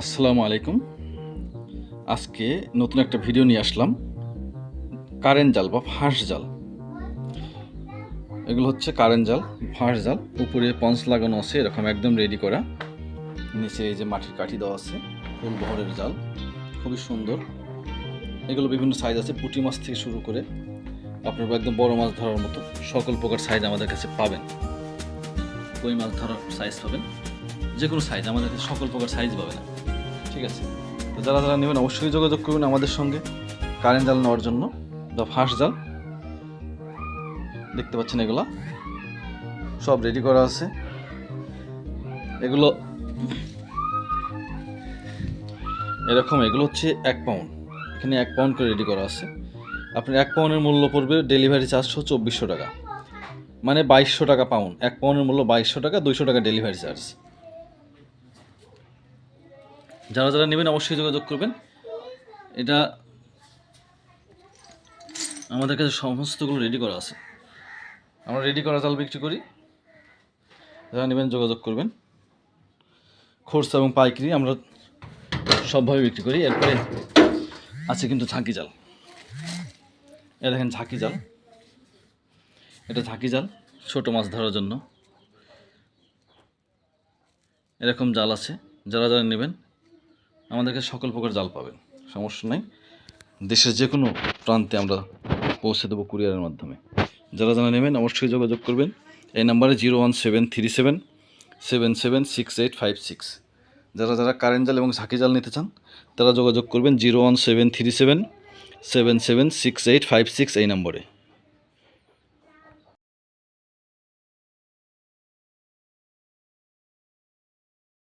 আসসালামু আলাইকুম। আজকে নতুন একটা ভিডিও নিয়ে আসলাম। কারেন্ট জাল বা ফাঁস জাল। এগুলো হচ্ছে কারেন্ট জাল, ফাঁস জাল। উপরে পঞ্চ লাগানো আছে, এরকম একদম রেডি করা। নিচে এই যে মাটির কাঠি দেওয়া আছে, ফুল বহরের জাল। খুবই সুন্দর। এগুলো বিভিন্ন সাইজ আছে, পুঁটি মাছ থেকে শুরু করে আপনার একদম বড় মাছ ধরার মতো সকল প্রকার সাইজ আমাদের কাছে পাবেন। কই মাছ ধরার সাইজ পাবেন? যে কোনো সাইজ আমাদের কাছে সকল প্রকার সাইজ পাবে না ঠিক আছে? তো যারা যারা নেবেন, অবশ্যই যোগাযোগ করবেন আমাদের সঙ্গে। কারেন্ট জাল নেওয়ার জন্য, বা ফাঁস জাল। দেখতে পাচ্ছেন এগুলো। সব রেডি করা আছে। এগুলো, এরকম, এগুলো হচ্ছে এক পাউন্ড এখানে এক পাউন্ড করে রেডি করা আছে। আপনার এক পাউন্ডের মূল্য পড়বে ডেলিভারি চার্জশো চব্বিশশো টাকা। মানে বাইশশো টাকা পাউন্ড এক পাউন্ডের মূল্য বাইশশো টাকা, দুইশো টাকা ডেলিভারি চার্জ যারা যারা নেবেন অবশ্যই যোগাযোগ করবেন। এটা আমাদের কাছে সমস্তগুলো রেডি করা আছে। আমরা রেডি করা জাল বিক্রি করি। যারা নেবেন যোগাযোগ করবেন। খরচা এবং পাইকারি আমরা সবভাবে বিক্রি করি। এরপরে আছে কিন্তু ঝাঁকি জাল এ দেখেন ঝাঁকি জাল এটা ঝাঁকি জাল ছোট মাছ ধরার জন্য। এরকম জাল আছে। যারা যারা নেবেন আমাদের কাছে সকল প্রকার জাল পাবেন, সমস্যা নাই। দেশের যে কোনো প্রান্তে আমরা পৌঁছে দেবো কুরিয়ারের মাধ্যমে। যারা যারা নেবেন অবশ্যই যোগাযোগ করবেন। এই নাম্বারে zero one seven three seven seven seven six eight five six. যারা যারা কারেন্ট জাল এবং ঝাঁকি জাল নিতে চান, তারা যোগাযোগ করবেন zero one seven three seven seven seven six eight five six এই নম্বরে।